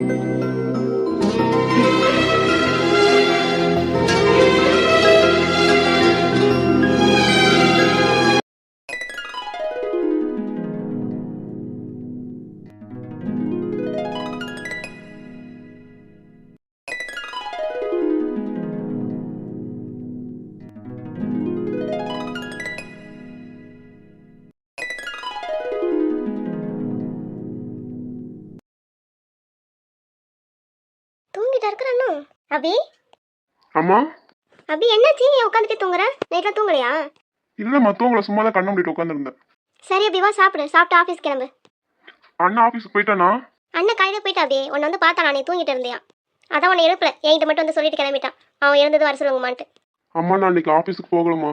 தூங்கிட்டு அபி? அம்மா அபி என்னாச்சு? நீ உட்காந்துட்டு தூங்குற? நைட்ல தூங்கலையா? இல்லம்மா தூங்கல. சும்மா தான் கண்ண முடிட்டு உட்காந்துருந்தேன். சரி அபி வா சாப்பிடு. சாப்பிட்டு ஆஃபீஸ் கிளம்பு. அண்ணா ஆஃபீஸுக்கு போயிட்டானா? அண்ணன் காலையில போயிட்டா அப்படியே உன்னை வந்து பார்த்தா நீ தூங்கிட்டு இருந்தியா? அதான் உன்னை எழுப்பல. என்கிட்ட மட்டும் வந்து சொல்லிட்டு கிளம்பிட்டான். அவன் இருந்தது வர சொல்லுங்கம்மான்ட்டு. அம்மா நான் இன்னைக்கு ஆஃபீஸுக்கு போகலம்மா.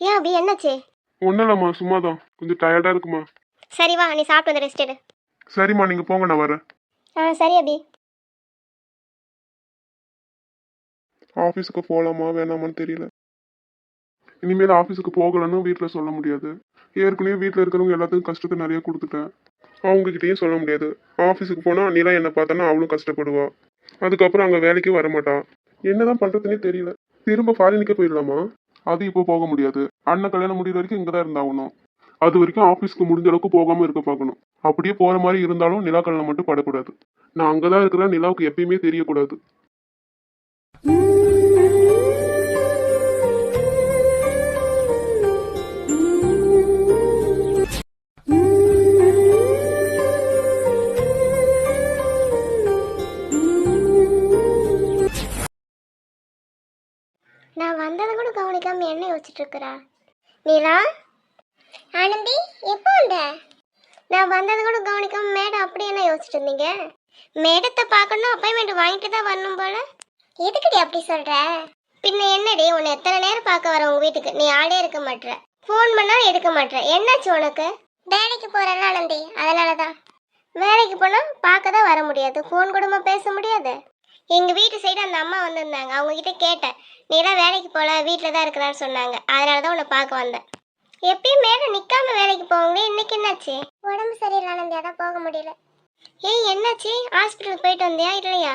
ஏன் அபி? என்னாச்சு? ஒன்றும் இல்லைம்மா சும்மா தான் கொஞ்சம் டயர்டாக இருக்குமா? சரி வா. நீ சாப்பிட்டு வந்து ரெஸ்ட் எடு. சரிம்மா நீங்கள் போங்க நான் வரேன். ஆ சரி அபி. ஆஃபீஸுக்கு போகலாமா வேணாமான்னு தெரியல. இனிமேல் ஆஃபீஸுக்கு போகலன்னு வீட்டில் சொல்ல முடியாது. ஏற்கனவே வீட்டில் இருக்கிறவங்க எல்லாத்துக்கும் கஷ்டத்தை நிறைய கொடுத்துட்டேன். அவங்ககிட்டயும் சொல்ல முடியாது. ஆஃபீஸுக்கு போனால் நிலா என்னை பார்த்தோன்னா அவளும் கஷ்டப்படுவா. அதுக்கப்புறம் அங்கே வேலைக்கு வரமாட்டான் என்னதான் பண்ணுறதுனே தெரியல. திரும்ப ஃபாரினுக்கே போயிடலாமா? அது இப்போ போக முடியாது. அண்ணன் கல்யாணம் முடிகிற வரைக்கும் இங்கே தான் இருந்தாகணும். அது வரைக்கும் ஆஃபீஸ்க்கு முடிஞ்ச அளவுக்கு போகாமல் இருக்க பார்க்கணும். அப்படியே போகிற மாதிரி இருந்தாலும் நிலா கல்யாணம் மட்டும் படக்கூடாது. நான் அங்கே தான் இருக்கிறேன் நிலாவுக்கு எப்பயுமே தெரியக்கூடாது. வந்ததை கூட கவனிக்காம என்ன யோசிச்சுட்டு இருக்கிறா நீலா ஆனந்தி எப்போ வந்த? நான் வந்ததை கூட கவனிக்காம மேடம் அப்படி என்ன யோசிச்சுட்டு இருந்தீங்க மேடத்தை பார்க்கணும் அப்பாயின்மெண்ட் வாங்கிட்டு தான் வரணும் போல. எதுக்குடி அப்படி சொல்ற? பின்ன என்னடி உன்னை எத்தனை நேரம் பார்க்க வர உங்க வீட்டுக்கு? நீ ஆளே இருக்க மாட்ற. ஃபோன் பண்ணா எடுக்க மாட்ற. என்னாச்சு உனக்கு? வேலைக்கு போறேன்ல ஆனந்தி. அதனால தான் வேலைக்கு போனா பார்க்க தான் வர முடியாது. ஃபோன் கூடமா பேச முடியாது? எங்க வீட்டு சைடு அந்த அம்மா வந்திருந்தாங்க. அவங்க கிட்ட கேட்டேன். நீ தான் வேலைக்கு போல வீட்டில் தான் இருக்கிறான்னு சொன்னாங்க. அதனால தான் உன்னை பார்க்க வந்தேன். எப்பயும் மேலே நிற்காம வேலைக்கு போவாங்களே இன்னைக்கு என்னாச்சு? உடம்பு சரியில்லை ஆனந்தி அதான் போக முடியல. ஏய் என்னாச்சு? ஹாஸ்பிட்டலுக்கு போயிட்டு வந்தியா இல்லையா?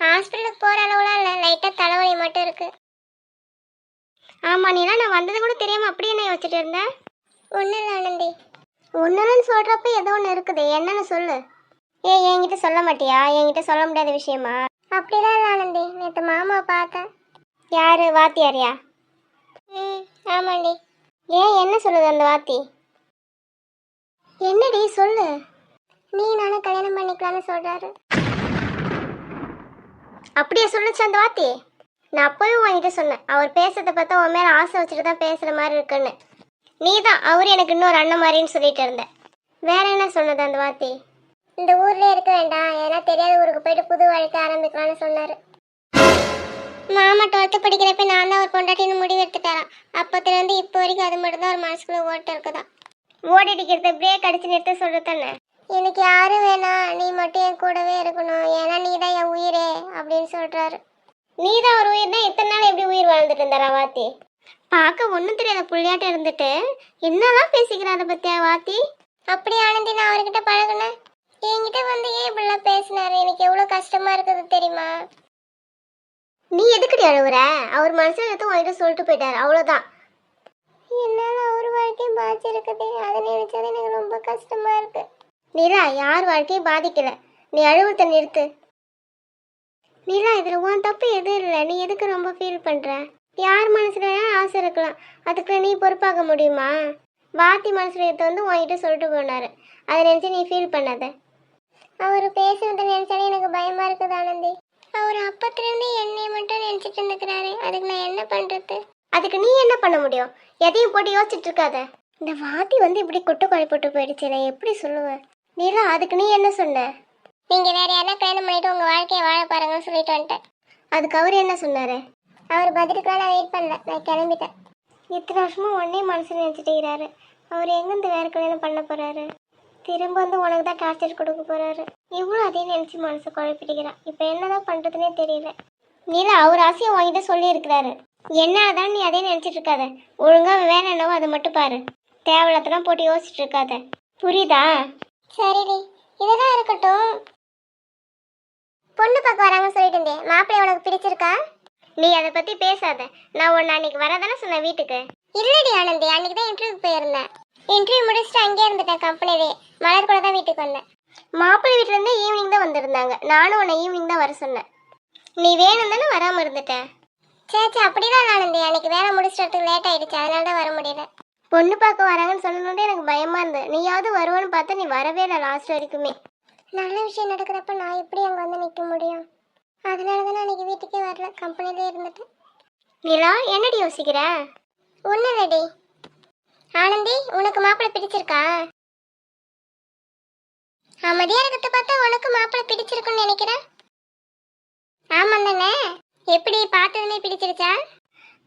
ஹாஸ்பிட்டலுக்கு போகிற அளவுலாம் இல்லை. லைட்டாக தலைவலி மட்டும் இருக்கு. ஆமாம் நீலாம் நான் வந்தது கூட தெரியாமல் அப்படி என்ன யோசிச்சுட்டு இருந்தேன் ஒன்றும் இல்லை ஆனந்தி ஒன்றுன்னு சொல்கிறப்ப ஏதோ ஒன்று இருக்குது. என்னன்னு சொல்லு. ஏய் என்கிட்ட சொல்ல மாட்டியா? என்கிட்ட சொல்ல முடியாத விஷயமா? அப்படிலாம் இல்லை ஆனந்தி. நேற்று மாமா பார்த்தேன். யார்? வாத்தியாரியா ம் ஆமாண்டி. ஏன் என்ன சொல்லுது அந்த வாத்தி? என்னடி சொல்லு. நீ நானும் கல்யாணம் பண்ணிக்கலாம்னு சொல்கிறாரு அப்படியே சொல்லுச்சு அந்த வாத்தி. நான் அப்போயும் உன்கிட்ட சொன்னேன். அவர் பேசுறத பார்த்தா உன் மேலே ஆசை வச்சுட்டு தான் பேசுகிற மாதிரி இருக்குன்னு. நீ தான் அவர் எனக்கு இன்னொரு அண்ணன் மாதிரின்னு சொல்லிட்டு இருந்த. வேற என்ன சொன்னது அந்த வாத்தி? இந்த ஊர்லயே இருக்க வேண்டாம். ஏன்னா தெரியாத ஊருக்கு போயிட்டு புது வாழ்க்கை ஆரம்பிக்கலாம்னு சொன்னாரு. மாமா டுவெல்த்து படிக்கிறப்ப நான் தான் ஒரு பொண்டாட்டின்னு முடிவு எடுத்துட்டாராம். அப்பத்துல இருந்து இப்போ வரைக்கும் அது மட்டும் தான் ஒரு மனசுக்குள்ள ஓட்ட இருக்குதான் ஓடி அடிக்கிறத பிரேக் அடிச்சு நிறுத்த சொல்றது தானே? எனக்கு யாரும் வேணாம். நீ மட்டும் என் கூடவே இருக்கணும். ஏன்னா நீ தான் என் உயிரே அப்படின்னு சொல்றாரு. நீ தான் ஒரு உயிர் தான் இத்தனை நாள் எப்படி உயிர் வாழ்ந்துட்டு இருந்தாரா வாத்தி? பார்க்க ஒன்றும் தெரியாத புள்ளியாட்டம் இருந்துட்டு. என்னெல்லாம் பேசிக்கிறா அதை பத்தியா வாத்தி? அப்படி ஆனந்தி நான் அவர்கிட்ட பழகுனேன். என்கிட்ட வந்து ஏன் இப்படிலாம் பேசினாரு? எனக்கு எவ்வளோ கஷ்டமா இருக்குது தெரியுமா? நீ எதுக்குடி அழுவுற? அவர் மனசுல எடுத்து உன்கிட்ட சொல்லிட்டு போயிட்டாரு. அவ்வளோதான் என்னால அவர் வாழ்க்கையும் பாதிச்சிருக்குது. அதை நினைச்சது எனக்கு ரொம்ப கஷ்டமா இருக்கு. நீலா யார் வாழ்க்கையும் பாதிக்கல. நீ அழுவத்தை நிறுத்து. நீலா இதுல உன் தப்பு எதுவும் இல்லை. நீ எதுக்கு ரொம்ப ஃபீல் பண்ற? யார் மனசுல ஆசை இருக்கலாம். அதுக்கு நீ பொறுப்பாக முடியுமா? வாத்தி மனசுல வந்து உன்கிட்ட சொல்லிட்டு போனாரு. அதை நினைச்சு நீ ஃபீல் பண்ணாத. அவர் பேசுறத நினைச்சாலே எனக்கு பயமா இருக்குது ஆனந்தி. அவர் அப்பத்திலிருந்து என்னை மட்டும் நினைச்சிட்டு இருந்துக்கிறாரு. அதுக்கு நான் என்ன பண்றது? அதுக்கு நீ என்ன பண்ண முடியும்? எதையும் போட்டு யோசிச்சுட்டு இருக்காத. இந்த வாத்தி வந்து இப்படி குட்டு குழப்பிட்டு போயிடுச்சு நான் எப்படி சொல்லுவேன் நீலா அதுக்கு நீ என்ன சொன்ன? நீங்க வேற யாரா கல்யாணம் பண்ணிட்டு உங்க வாழ்க்கையை வாழ பாருங்கன்னு சொல்லிட்டு வந்துட்டேன். அதுக்கு அவர் என்ன சொன்னாரு? அவர் பதிலுக்குலாம் நான் வெயிட் பண்ணல. நான் கிளம்பிட்டேன். இத்தனை வருஷமும் ஒன்னே மனசு நினைச்சிட்டு அவர் எங்கேருந்து வேற கல்யாணம் பண்ண போறாரு? திரும்ப வந்து உனக்கு தான் டார்ச்சர் கொடுக்க போறாரு. இவ்வளோ அதே நினைச்சு மனசு குழப்பிட்டுக்கிறான் இப்போ என்னதான் பண்றதுனே தெரியல. நீலா அவர் ஆசையை வாங்கிட்டு சொல்லி இருக்கிறாரு என்னாலதான் நீ அதே நினைச்சிட்டு இருக்காத ஒழுங்கா வேலை என்னவோ அதை மட்டும் பாரு. தேவையில்லாதெல்லாம் போட்டு யோசிச்சுட்டு இருக்காத புரியுதா? சரிடி. இதெல்லாம் இருக்கட்டும். பொண்ணு பார்க்க வராங்கன்னு சொல்லிட்டு இருந்தேன். மாப்பிள்ளை உனக்கு பிடிச்சிருக்கா? நீ அதை பத்தி பேசாத. நான் உன்னை அன்னைக்கு வரதானே சொன்னேன் வீட்டுக்கு. இல்லடி ஆனந்தி. அன்னைக்கு தான் இன்டர்வியூ போயிருந்தேன். இன்டர்வியூ முடிச்சுட்டு அங்கேயே இருந்துட்டேன் கம்பெனிலே. மலர் கூட தான் வீட்டுக்கு வந்தேன். மாப்பிள்ளை வீட்டுல இருந்து ஈவினிங் தான் வந்திருந்தாங்க. நானும் உன்னை ஈவினிங் தான் வர சொன்னேன். நீ வேணும் தானே வராம இருந்துட்டேன் சே அப்படிதான் அப்படிதான் இருந்தேன். அன்னைக்கு வேலை முடிச்சிட்டு லேட் ஆயிடுச்சு. அதனால தான் வர முடியல. பொண்ணு பார்க்க வராங்கன்னு சொன்னதே எனக்கு பயமா இருந்தது. நீயாவது வருவான்னு பார்த்தா நீ வரவே இல்லை லாஸ்ட் வரைக்குமே. நல்ல விஷயம் நடக்கிறப்ப நான் எப்படி அங்கே வந்து நிற்க முடியும்? அதனால தான் நான் இன்னைக்கு வீட்டுக்கே வரல. கம்பெனிலே இருந்துட்டேன். நிலா என்னடி யோசிக்கிற? ஒன்றும் இல்லடி. ஆனந்தி உனக்கு மாப்பிள்ளை பிடிச்சிருக்கா? அமைதியா இருக்கிறத பார்த்தா உனக்கு மாப்பிள்ளை பிடிச்சிருக்குன்னு நினைக்கிறேன். ஆமாம் தானே? எப்படி பார்த்ததுமே பிடிச்சிருச்சா?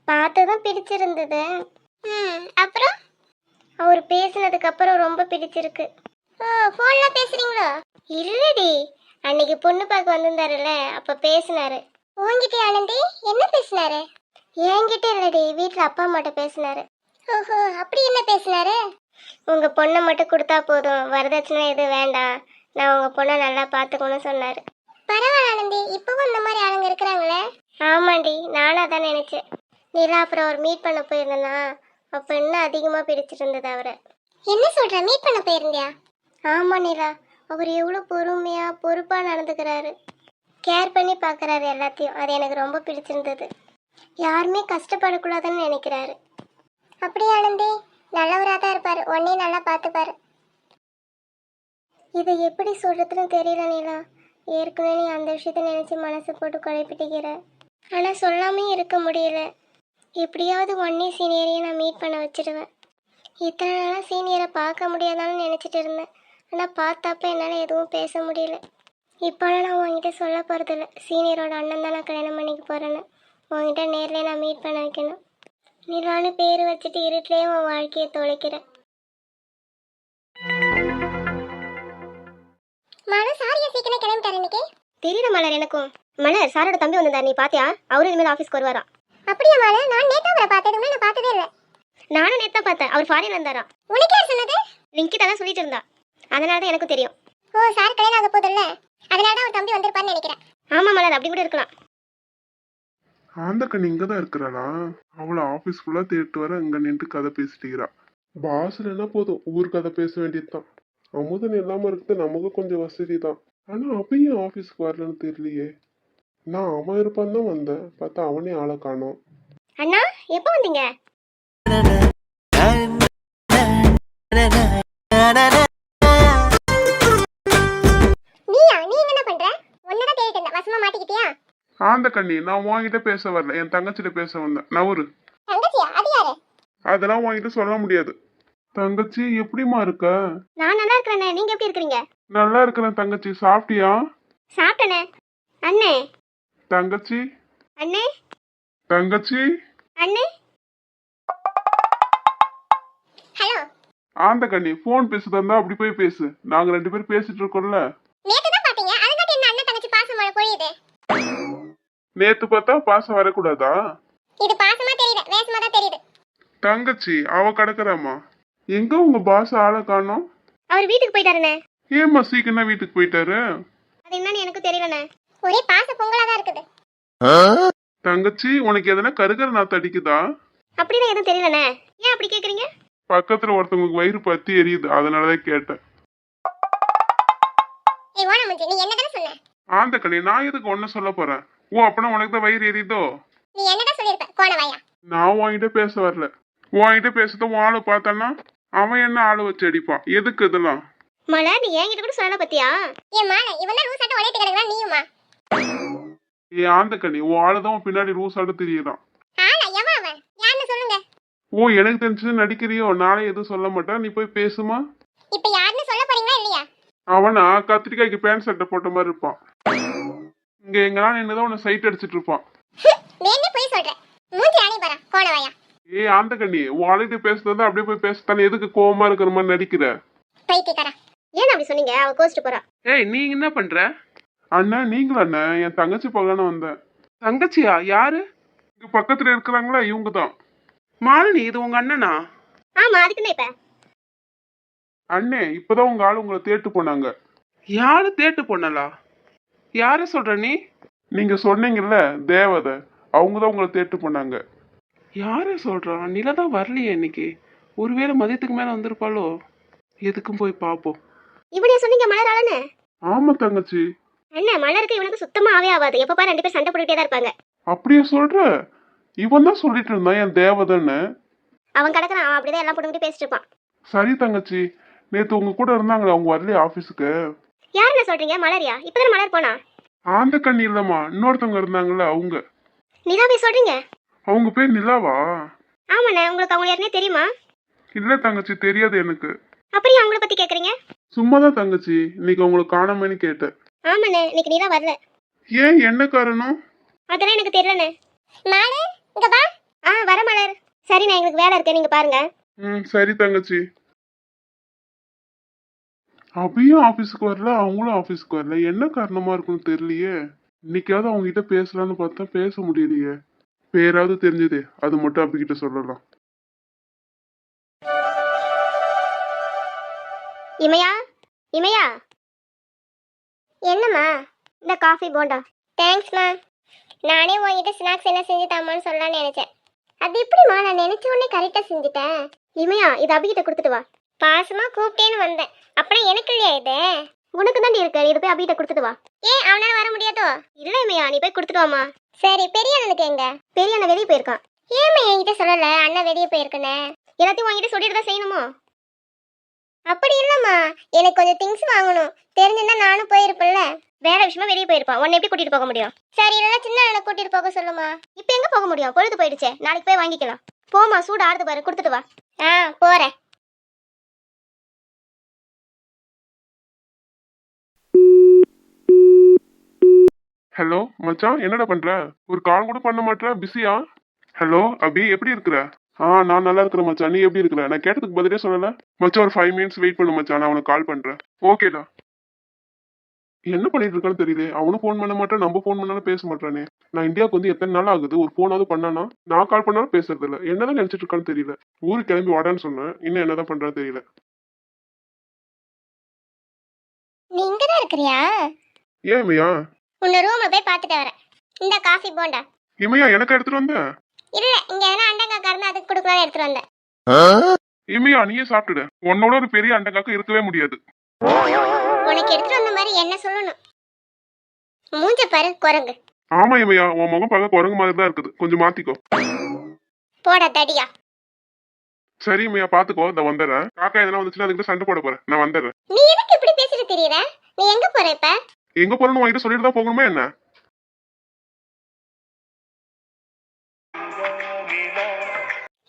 பார்த்ததும் பிடிச்சிருந்தது. ம் அப்புறம்? அவர் பேசினதுக்கு அப்புறம் ரொம்ப பிடிச்சிருக்கு. ஓ ஃபோன்ல பேசுறீங்களோ? இல்லடி அன்னைக்கு பொண்ணு பார்க்க வந்திருந்தாருல அப்ப பேசினாரு. உன்கிட்ட ஆனந்தி என்ன பேசினாரு? என்கிட்ட இல்லடி வீட்ல அப்பா அம்மாட்ட பேசினாரு. ஓஹோ அப்படி என்ன பேசினாரு? உங்க பொண்ணை மட்டும் கொடுத்தா போதும். வரதட்சணை எதுவும் வேண்டாம். நான் உங்க பொண்ணை நல்லா பார்த்துக்கணும்னு சொன்னாரு. பரவாயில்ல ஆனந்தி. இப்பவும் இந்த மாதிரி ஆளுங்க இருக்கிறாங்களே? ஆமாண்டி நானும் அதான் நினைச்சேன். நிலா அப்புறம் அவர் மீட் பண்ண போயிருந்தனா அப்ப இன்னும் அதிகமா பிடிச்சிருந்தது அவரை. என்ன சொல்ற? மீட் பண்ண போயிருந்தியா? ஆமா நிலா. அவர் எவ்வளோ பொறுமையா பொறுப்பா நடந்துக்கிறாரு. கேர் பண்ணி பார்க்கறாரு எல்லாத்தையும். அது எனக்கு ரொம்ப பிடிச்சிருந்தது. யாருமே கஷ்டப்படக்கூடாதுன்னு நினைக்கிறாரு. அப்படியே ஆனந்தி நல்லவராக தான் இருப்பார். உன்னையும் நல்லா பார்த்துப்பாரு. இதை எப்படி சொல்கிறதுன்னு தெரியல நிலா. ஏற்கனவே நீ அந்த விஷயத்த நினச்சி மனசு போட்டு குழப்பிட்டுக்கிற ஆனால் சொல்லாமே இருக்க முடியல. எப்படியாவது ஒன்னே சீனியரையும் நான் மீட் பண்ண வச்சிடுவேன் இத்தனை நாளாக சீனியரை பார்க்க முடியாதான்னு நினச்சிட்டு இருந்தேன். ஆனால் பார்த்தாப்ப என்னால் எதுவும் பேச முடியல. இப்போலாம் நான் உங்ககிட்ட சொல்ல போகிறதில்ல சீனியரோட அண்ணன் தான் நான் கல்யாணம் பண்ணிக்க போகிறேன்னு உங்ககிட்ட நேரில் நான் மீட் பண்ண வைக்கணும். நிலான்னு பேர் வச்சுட்டு இருட்டிலேயே உன் வாழ்க்கையை தொலைக்கிறேன் மலர் சாரியா சீக்கிரம் கிளம்பிட்டாரு இன்னைக்கு. தெரியல மலர் எனக்கும். மலர் சாரோட தம்பி வந்திருந்தார் நீ பாத்தியா? அவரு இனிமேல் ஆஃபீஸ்க்கு வருவாராம். அப்படியா மலர்? நான் நேத்தா அவரை பார்த்ததுமே நான் பார்த்ததே இல்லை. நானும் நேத்தா பார்த்தேன். அவர் ஃபாரின் இருந்தாரா உனக்கு யார் சொன்னது? லிங்கிட்ட தான் சொல்லிட்டு இருந்தா. அதனால தான் எனக்கும் தெரியும். ஓ சார் கல்யாணம் ஆக போதில்ல அதனால தான் அவர் தம்பி வந்திருப்பான்னு நினைக்கிறேன். ஆமா மலர் அப்படி கூட இருக்கலாம். அந்த கண்ணி இங்க தான் இருக்கிறாளா அவளை ஆஃபீஸ் ஃபுல்லா தேட்டு வர இங்க நின்று கதை பேசிட்டுக்கிறா பாஸ்ல என்ன போதும் ஊர் கதை பேச வேண்டியதுதான் அமுதன் இல்லாம இருக்குது நமக்கு கொஞ்சம் வசதி தான் ஆனா அப்பயும் ஆஃபீஸ்க்கு வரலன்னு தெரியலையே நான் அவன் இருப்பான் தான் வந்தேன் பார்த்தா அவனே ஆளை காணோம் அண்ணா எப்போ வந்தீங்க ஆந்த கண்ணி நான் உன்கிட்ட பேச வரல. என் தங்கச்சிட்ட பேச வந்தேன். நவரு அதெல்லாம் உன்கிட்ட சொல்ல முடியாது. தங்கச்சி எப்படிம்மா இருக்க? நான் நல்லா இருக்கிறேண்ணே நீங்க எப்படி இருக்கிறீங்க? நல்லா இருக்கிறேன் தங்கச்சி. சாப்பிட்டியா? சாப்பிட்டனே. அண்ணே. தங்கச்சி. அண்ணே. தங்கச்சி. அண்ணே. ஹலோ. ஆந்த கண்ணி ஃபோன் பேசுதா இருந்தா அப்படி போய் பேசு. நாங்க ரெண்டு பேரும் பேசிட்டு இருக்கோம்ல. நேத்து பார்த்தா பாசம் வரக்கூடாதா? இது பாசமா தெரியல வேஷமா தான் தெரியுது. தங்கச்சி அவ கிடக்குறாமா எங்க உங்க பாஸ் ஆளை காணோம்? அவர் வீட்டுக்கு போயிட்டாருண்ணே. ஏம்மா சீக்கிரமா வீட்டுக்கு போயிட்டாரு? அது என்னன்னு எனக்கு தெரியலண்ணே. ஒரே பாச பொங்கலா தான் இருக்குது. தங்கச்சி உனக்கு எதனா கருகர நாத்து அடிக்குதா? அப்படின்னு எதுவும் தெரியலண்ணே. ஏன் அப்படி கேக்குறீங்க? பக்கத்துல ஒருத்தவங்களுக்கு வயிறு பத்தி எரியுது அதனாலதான் கேட்டேன். ஏய் ஓன முஞ்சி நீ என்னதானே சொன்ன? ஆந்த கண்ணி நான் எதுக்கு ஒன்ன சொல்ல போறேன்? ஓ அப்பனா உனக்கு தான் வயிறு எரியுதோ? நீ என்னதான் சொல்லிருப்ப கோணவாயா நான் உன்கிட்ட பேச வரல. உன்கிட்ட பேசுறத உன் ஆளு பார்த்தான்னா அவன் என்ன ஆளு வச்சு அடிப்பான்? எதுக்கு இதெல்லாம்? மலை நீ என்கிட்ட கூட சொல்லல பத்தியா ஏன் மாலை இவன் தான் லூசாட்ட உழைத்து கிடக்குறா நீயுமா ஏ ஆந்த கண்ணி உன் ஆளு தான் உன் பின்னாடி ரூஸ் ஆட தெரியறான் ஆனா எவன் அவன்? யாருன்னு சொல்லுங்க. ஓ எனக்கு தெரிஞ்சது நடிக்கிறியோ? நாளை எதுவும் சொல்ல மாட்டேன். நீ போய் பேசுமா. இப்ப யாருன்னு சொல்ல போறீங்களா இல்லையா? அவனா கத்திரிக்காய்க்கு பேண்ட் சட்டை போட்ட மாதிரி இருப்பான். இங்க எங்கனா நின்னுதான் உன்னை சைட் அடிச்சிட்டு இருப்பான். வேணே போய் சொல்றேன் மூஞ்சி அணி பாரா கோணவாயா ஏ ஆந்த கண்ணி பேசுறது அப்படியே போய் பேசத்தானே எதுக்கு கோவமா இருக்கிற மாதிரி நடிக்கிற? பைத்தியக்காரா ஏன் அப்படி சொன்னீங்க அவ கோச்சிட்டு போறா. ஏய் நீ என்ன பண்ற? அண்ணா நீங்களா அண்ணா? என் தங்கச்சி பகலான வந்தேன். தங்கச்சியா? யாரு? இங்க பக்கத்துல இருக்கிறாங்களா? இவங்க தான். மாலினி இது உங்க அண்ணனா? ஆமா அதுக்கு என்ன இப்ப. அண்ணே இப்பதான் உங்க ஆளு உங்களை தேட்டு போனாங்க. யாரு தேட்டு பொண்ணலா யார சொல்ற நீ? நீங்க சொன்னீங்கல்ல தேவதை. அவங்க தான் உங்களை தேட்டு பண்ணாங்க. யார சொல்றான் நிலா தான் வரலையே இன்னைக்கு. ஒருவேளை மதியத்துக்கு மேல வந்திருப்பாளோ? எதுக்கும் போய் பார்ப்போம் இப்படியா சொன்னீங்க மலர் ஆளுன்னு? ஆமா தங்கச்சி. அண்ணன் மலருக்கு இவனுக்கு சுத்தமா ஆவே ஆகாது. எப்ப பாரு ரெண்டு பேரும் சண்டை போட்டுட்டே தான் இருப்பாங்க. அப்படியே சொல்ற? இவன் தான் சொல்லிட்டு இருந்தான் என் தேவதைன்னு. அவன் கிடக்குறான் அவன் அப்படிதான் எல்லாம் போட்டு பேசிட்டு இருப்பான். சரி தங்கச்சி. நேத்து உங்க கூட இருந்தாங்களே அவங்க வரலையே ஆபீஸுக்கு யாருண்ணே சொல்றீங்க? மலரியா? இப்பதானே மலர் போனா? ஆந்த கண்ணி இல்லம்மா. இன்னொருத்தவங்க இருந்தாங்கல்ல அவங்க. நிலா போய் சொல்றீங்க? அவங்க பேர் நிலாவா? ஆமாண்ணே. உங்களுக்கு அவங்க யாருனே தெரியுமா? இல்ல தங்கச்சி தெரியாது எனக்கு. அப்படியே அவங்கள பத்தி கேக்குறீங்க? சும்மா தான் தங்கச்சி. இன்னைக்கு அவங்களுக்கு காணாமன்னு கேட்டேன். ஆமாண்ணே. இன்னைக்கு நிலா வரல. ஏன்? என்ன காரணம்? அதெல்லாம் எனக்கு தெரியலண்ணே. மலர் இங்க பா ஆ வர மலர். சரிண்ணே எங்களுக்கு வேலை இருக்கு. நீங்க பாருங்க. ம் சரி தங்கச்சி. அபியும் ஆபீஸுக்கு வரல அவங்களும் ஆபீஸுக்கு வரல. என்ன காரணமா இருக்கும்னு தெரியலையே. இன்னைக்காவது அவங்க கிட்ட பேசலாம்னு பார்த்தா பேச முடியலையே. பேராவது தெரிஞ்சது அது மட்டும் அபிகிட்ட சொல்லலாம். இமையா? இமையா? என்னம்மா? இந்த காஃபி போண்டா. தேங்க்ஸ்மா நானே உங்ககிட்ட ஸ்நாக்ஸ் என்ன செஞ்சு தாமான்னு சொல்லலாம்னு நினைச்சேன். அது எப்படிம்மா? நான் நினைச்ச உடனே கரெக்டாக செஞ்சுட்டேன். இமையா இது அபிகிட்ட கொடுத்துட்டு வா. பாசமா கூப்பிட்டேன்னு வந்தேன். அப்புறம் எனக்கு இல்லையா இது? உனக்கு தாண்டி இருக்கு. இது போய் அபிகிட்ட கொடுத்துட்டு வா. ஏன் அவனால வர முடியாதோ? இல்ல இமையா நீ போய் கொடுத்துட்டு வாமா சரி பெரிய அண்ணனுக்கு எங்க? பெரிய அண்ணன் வெளியே போயிருக்கான். ஏமா என்கிட்ட சொல்லல? அண்ணன் வெளியே போயிருக்கனே எல்லாத்தையும் உங்ககிட்ட சொல்லிட்டு தான் செய்யணுமோ? அப்படி இல்லம்மா. எனக்கு கொஞ்சம் திங்ஸ் வாங்கணும். தெரிஞ்சிருந்தா நானும் போயிருப்பேன்ல. வேற விஷயமா வெளியே போயிருப்பான். உன்னை எப்படி கூட்டிட்டு போக முடியும்? சரி இல்லைன்னா சின்ன அண்ணனை கூட்டிட்டு போக சொல்லுமா? இப்போ எங்க போக முடியும்? பொழுது போயிடுச்சே. நாளைக்கு போய் வாங்கிக்கலாம். போமா சூடு ஆறுது பாரு. கொடுத்துட்டு வா. ஆ போறேன். ஹலோ மச்சான் என்னடா பண்ற? ஒரு கால் கூட பண்ண மாட்டேற பிஸியா ஹலோ அபி எப்படி இருக்கிற? ஆ நான் நல்லா இருக்கிறேன் மச்சான். நீ எப்படி இருக்கிற? நான் கேட்டதுக்கு பதிலே சொல்லல. மச்சான் ஒரு ஃபைவ் மினிட்ஸ் வெயிட் பண்ணு மச்சான். நான் அவனுக்கு கால் பண்றேன். ஓகேடா என்ன பண்ணிட்டு இருக்கான்னு தெரியல. அவனும் ஃபோன் பண்ண மாட்டான் நம்ம ஃபோன் பண்ணாலும் பேச மாட்டானே. நான் இந்தியாவுக்கு வந்து எத்தனை நாள் ஆகுது? ஒரு ஃபோனாவது பண்ணானா? நான் கால் பண்ணாலும் பேசுறது இல்ல என்னதான் நினைச்சிட்டு இருக்கான்னு தெரியல. ஊருக்கு கிளம்பி வாடான்னு சொன்னேன். இன்னும் என்னதான் பண்றான்னு தெரியல. நீ இங்க தான் இருக்கிறியா? ஏன் இமையா உன்னை ரூம்ல போய் பார்த்துட்டு வரேன். இந்த காஃபி போண்டா. இமையா எனக்கு எடுத்துட்டு வந்த? இல்ல இங்க எதனா அண்டங்காக்கா இருந்தா அதுக்கு கொடுக்கலாம் எடுத்துட்டு வந்தேன். இமையா நீயே சாப்பிட்டுடு. உன்னோட ஒரு பெரிய அண்டங்காக்கு இருக்கவே முடியாது. உனக்கு எடுத்துட்டு வந்த மாதிரி என்ன சொல்லணும்? மூஞ்ச பாரு குரங்கு. ஆமா இமையா உன் முகம் பார்க்க குரங்கு மாதிரி தான் இருக்குது. கொஞ்சம் மாத்திக்கோ. போடா தடியா. சரி இமையா பாத்துக்கோ. இந்த வந்துடுறேன். காக்கா எதனா வந்துச்சுன்னா அதுக்கிட்ட சண்டை போட போறேன். நான் வந்துடுறேன். நீ எதுக்கு இப்படி பேசிட்டு தெரியற? நீ எங்க போற இப்ப? எங்க போறேன்னு உங்ககிட்ட சொல்லிட்டு தான் போகணுமா என்ன?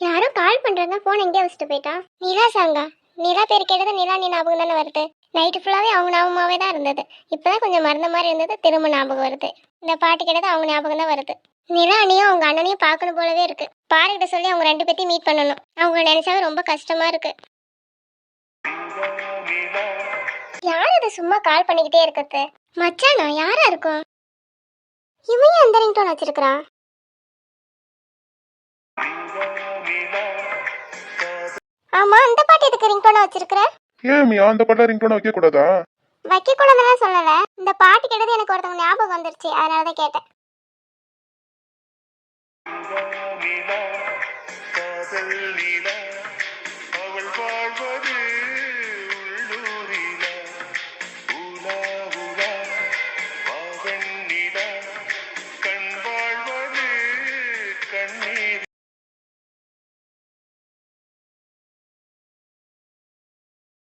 யாரோ கால் பண்றாங்க போன் எங்கே வச்சுட்டு போயிட்டா. நிலா சாங்கா நிலா பேர் கேட்டது நிலா நீ ஞாபகம் தானே வருது. நைட்டு ஃபுல்லாவே அவங்க ஞாபகமாவே தான் இருந்தது. இப்பதான் கொஞ்சம் மறந்த மாதிரி இருந்தது திரும்ப ஞாபகம் வருது. இந்த பாட்டு கேட்டது அவங்க ஞாபகம் தான் வருது. நிலா அண்ணியும் அவங்க அண்ணனையும் பார்க்கணும் போலவே இருக்கு. பாருகிட்ட சொல்லி அவங்க ரெண்டு பேர்த்தையும் மீட் பண்ணணும். அவங்க நினைச்சாவே ரொம்ப கஷ்டமா இருக்கு. யார் அது சும்மா கால் பண்ணிக்கிட்டே இருக்கிறது? மச்சானா யாரா இருக்கும்? இவன் ஏன் அந்த ரிங்டோன் வச்சிருக்கிறான்? ஆமா அந்த பாட்டு எதுக்கு ரிங்டோன வச்சிருக்கிற? ஏன் இமையா அந்த பாட்டா ரிங்டோன வைக்க கூடாதா வைக்க கூடாதுன்னு சொல்லல. இந்த பாட்டு கேட்டது எனக்கு ஒருத்தவங்க ஞாபகம் வந்துருச்சு. அதனால தான் கேட்டேன். அவள் வாழ்வது